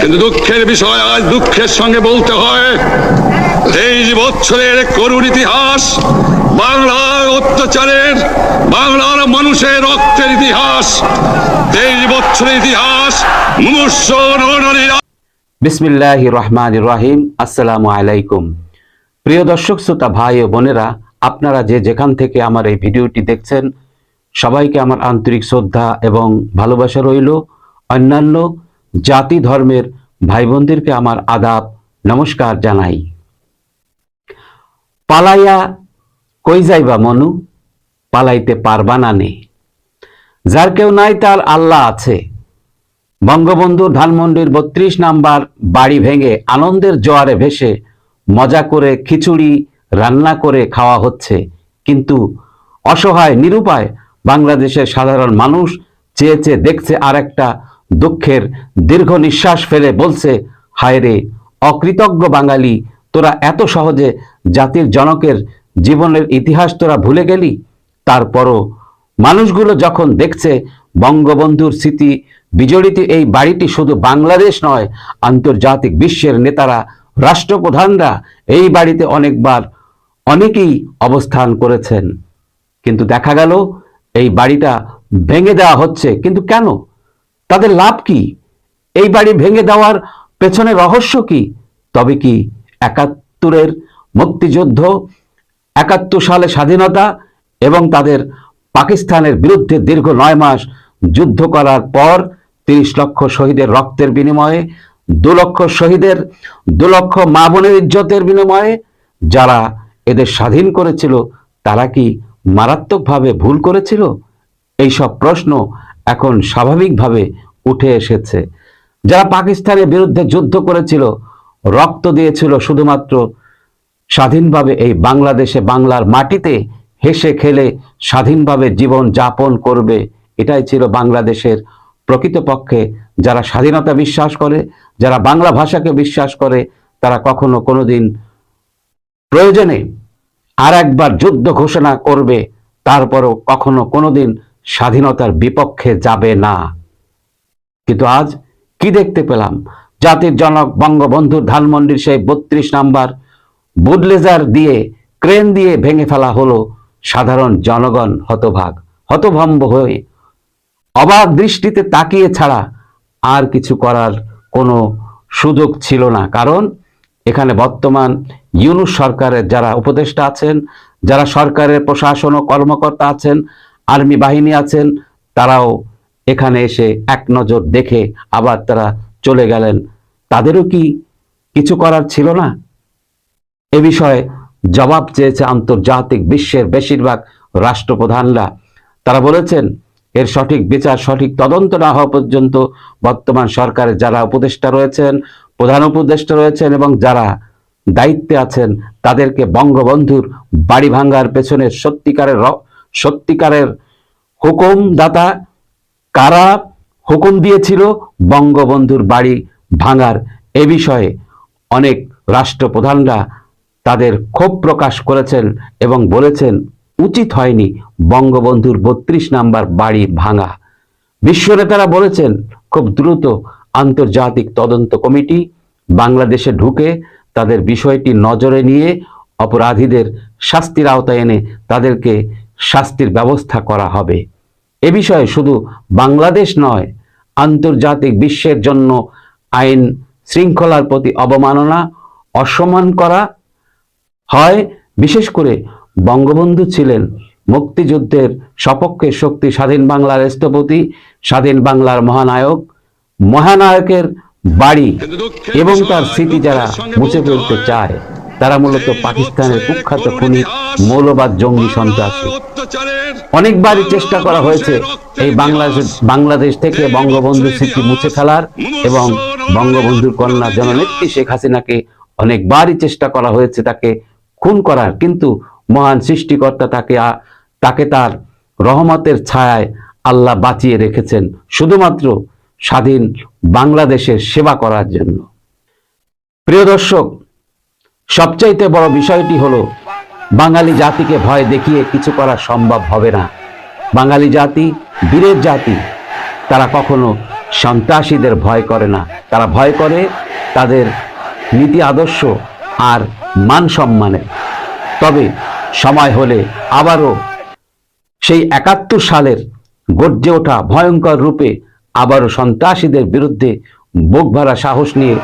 কিন্তু দুঃখের বিষয় আজ দুঃখের সঙ্গে বলতে হয়, তেইশ বছরের করুণ ইতিহাস, বাংলার অত্যাচারের, বাংলার মানুষের রক্তের ইতিহাস। তেইশ বছরের ইতিহাস মুমূর্ষ বিসমিল্লাহ রহমান রাহিম, আসসালামু আলাইকুম। প্রিয় দর্শক, শ্রোতা, ভাই ও বোনেরা, আপনারা যে যেখান থেকে আমার এই ভিডিওটি দেখছেন, সবাইকে আমার আন্তরিক শ্রদ্ধা এবং ভালোবাসা রইল। অন্যান্য জাতি ধর্মের ভাই বোনদেরকে আমার আদাব, নমস্কার জানাই। পালাইয়া কই যাইবা মনু? পালাইতে পারবা না নে। যার কেউ নাই তার আল্লাহ আছে। বঙ্গবন্ধু ধানমন্ডির বত্রিশ নাম্বার বাড়ি ভেঙে আনন্দের জোয়ারে ভেসে মজা করে খিচুড়ি রান্না করে খাওয়া হচ্ছে। কিন্তু অসহায়, নিরুপায় বাংলাদেশের সাধারণ মানুষ চেয়ে চেয়ে দেখছে আর একটা দুঃখের দীর্ঘ নিঃশ্বাস ফেলে বলছে হায় রে অকৃতজ্ঞ বাঙালি, তোরা এত সহজে জাতির জনকের জীবনের ইতিহাস তোরা ভুলে গেলি? তারপরও মানুষগুলো যখন দেখছে বঙ্গবন্ধুর স্মৃতি, বিজড়িত এই বাড়িটি শুধু বাংলাদেশ নয়, আন্তর্জাতিক বিশ্বের নেতারা, রাষ্ট্রপ্রধানরা এই বাড়িতে অনেকবার অনেকেই অবস্থান করেছেন। কিন্তু দেখা গেল, এই বাড়িটা ভেঙে দেওয়া হচ্ছে। কিন্তু কেন? তাদের লাভ কি? এই বাড়ি ভেঙে দেওয়ার পেছনে রহস্য কি? তবে কি একাত্তরের মুক্তিযুদ্ধ, একাত্তর সালে স্বাধীনতা এবং তাদের পাকিস্তানের বিরুদ্ধে দীর্ঘ নয় মাস যুদ্ধ করার পর তিরিশ লক্ষ শহীদের রক্তের বিনিময়ে, দু লক্ষ শহীদের, দু লক্ষ মা বোনের ইজ্জতের বিনিময়ে যারা এদের স্বাধীন করেছিল, তারা কি মারাত্মকভাবে ভুল করেছিল? এইসব প্রশ্ন এখন স্বাভাবিকভাবে উঠে এসেছে। যারা পাকিস্তানের বিরুদ্ধে যুদ্ধ করেছিল, রক্ত দিয়েছিল শুধুমাত্র স্বাধীনভাবে এই বাংলাদেশে বাংলার মাটিতে হেসে খেলে স্বাধীনভাবে জীবন যাপন করবে, এটাই ছিল বাংলাদেশের প্রকৃতপক্ষে যারা স্বাধীনতা বিশ্বাস করে, যারা বাংলা ভাষাকে বিশ্বাস করে, তারা কখনো কোনোদিন প্রয়োজনে আর একবার যুদ্ধ ঘোষণা করবে, তারপরও কখনো কোনোদিন স্বাধীনতার বিপক্ষে যাবে না। কিন্তু আজ কি দেখতে পেলাম? জাতির জনক বঙ্গবন্ধুর ধানমন্ডির সেই বত্রিশ নাম্বার বুডলেজার দিয়ে, ক্রেন দিয়ে ভেঙে ফেলা হলো সাধারণ জনগণ হতভাগ। হতভম্ব হয়ে, অবাক দৃষ্টিতে তাকিয়ে ছাড়া আর কিছু করার কোনো সুযোগ ছিল না। কারণ এখানে বর্তমান ইউনুস সরকারের যারা উপদেষ্টা আছেন, যারা সরকারের প্রশাসন ও কর্মকর্তা আছেন আর্মি বাহিনী আছেন, তারাও এখানে এসে এক নজর দেখে আবার তারা চলে গেলেন। তাদেরও কি কিছু করার ছিল না? এ বিষয়ে জবাব চেয়েছে আন্তর্জাতিক বিশ্বের বেশিরভাগ রাষ্ট্রপ্রধানরা। তারা বলেছেন, এর সঠিক বিচার, সঠিক তদন্ত না হওয়া পর্যন্ত বর্তমান সরকারের যারা উপদেষ্টা রয়েছেন, প্রধান উপদেষ্টা রয়েছেন এবং যারা দায়িত্বে আছেন, তাদেরকে বঙ্গবন্ধুর বাড়ি ভাঙ্গার পেছনে সত্যিকারের সত্যিকারের হুকুমদাতা কারা হুকুম দিয়েছিল? বঙ্গবন্ধুর বাড়ি ভাঙার এ বিষয়ে অনেক রাষ্ট্রপ্রধানরা তাদের ক্ষোভ প্রকাশ করেছেন এবং বলেছেন, উচিত হয়নি বঙ্গবন্ধুর বত্রিশ নাম্বার বাড়ি ভাঙা। বিশ্ব নেতারা বলেছেন, খুব দ্রুত আন্তর্জাতিক তদন্ত কমিটি বাংলাদেশে ঢুকে তাদের বিষয়টি নজরে নিয়ে অপরাধীদের শাস্তির আওতায় এনে তাদেরকে শাস্তির ব্যবস্থা করা হবে। এ বিষয়ে শুধু বাংলাদেশ নয় আন্তর্জাতিক বিশ্বের জন্য আইন শৃঙ্খলার প্রতি অবমাননা অসম্মান করা হয়। বিশেষ করে বঙ্গবন্ধু ছিলেন মুক্তিযুদ্ধের সপক্ষে শক্তি স্বাধীন বাংলার স্থপতি স্বাধীন বাংলার মহানায়ক মহানায়কের বাড়ি এবং তার স্মৃতি যারা মুছে ফেলতে চায়। তারা মূলত পাকিস্তানের কুখ্যাত খুনি মৌলবাদ জঙ্গি সন্ত্রাসী। অনেকবারই চেষ্টা করা হয়েছে এই বাংলাদেশ বাংলাদেশ থেকে বঙ্গবন্ধুর স্মৃতি মুছে ফেলার এবং বঙ্গবন্ধুর কন্যা জননেত্রী শেখ হাসিনাকে অনেকবারই চেষ্টা করা হয়েছে তাকে খুন করার কিন্তু মহান সৃষ্টিকর্তা তাকে তাকে তার রহমতের ছায়ায় আল্লাহ বাঁচিয়ে রেখেছেন শুধুমাত্র স্বাধীন বাংলাদেশের সেবা করার জন্য। প্রিয় দর্শক সবচাইতে বড় বিষয়টি হলো, বাঙালি জাতিকে ভয় দেখিয়ে কিছু করা সম্ভব হবে না। বাঙালি জাতি, বীরের জাতি, তারা কখনো সন্ত্রাসীদের ভয় করে না। তারা ভয় করে তাদের নীতি আদর্শ আর মান সম্মানে তবে সময় হলে আবারও সেই একাত্তর সালের গর্জে ওঠা ভয়ঙ্কর রূপে আবারও সন্ত্রাসীদের বিরুদ্ধে বুক ভরা সাহস নিয়ে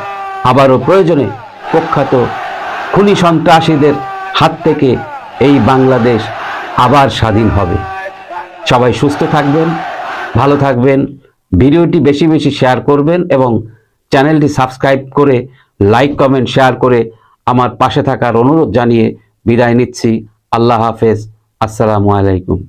আবারও প্রয়োজনে প্রখ্যাত খুনি সন্ত্রাসীদের হাত থেকে এই বাংলাদেশ আবার স্বাধীন হবে। সবাই সুস্থ থাকবেন, ভালো থাকবেন, ভিডিওটি বেশি বেশি শেয়ার করবেন এবং চ্যানেলটি সাবস্ক্রাইব করে লাইক, কমেন্ট, শেয়ার করে আমার পাশে থাকার অনুরোধ জানিয়ে বিদায় নিচ্ছি। আল্লাহ হাফেজ। আসসালামু আলাইকুম।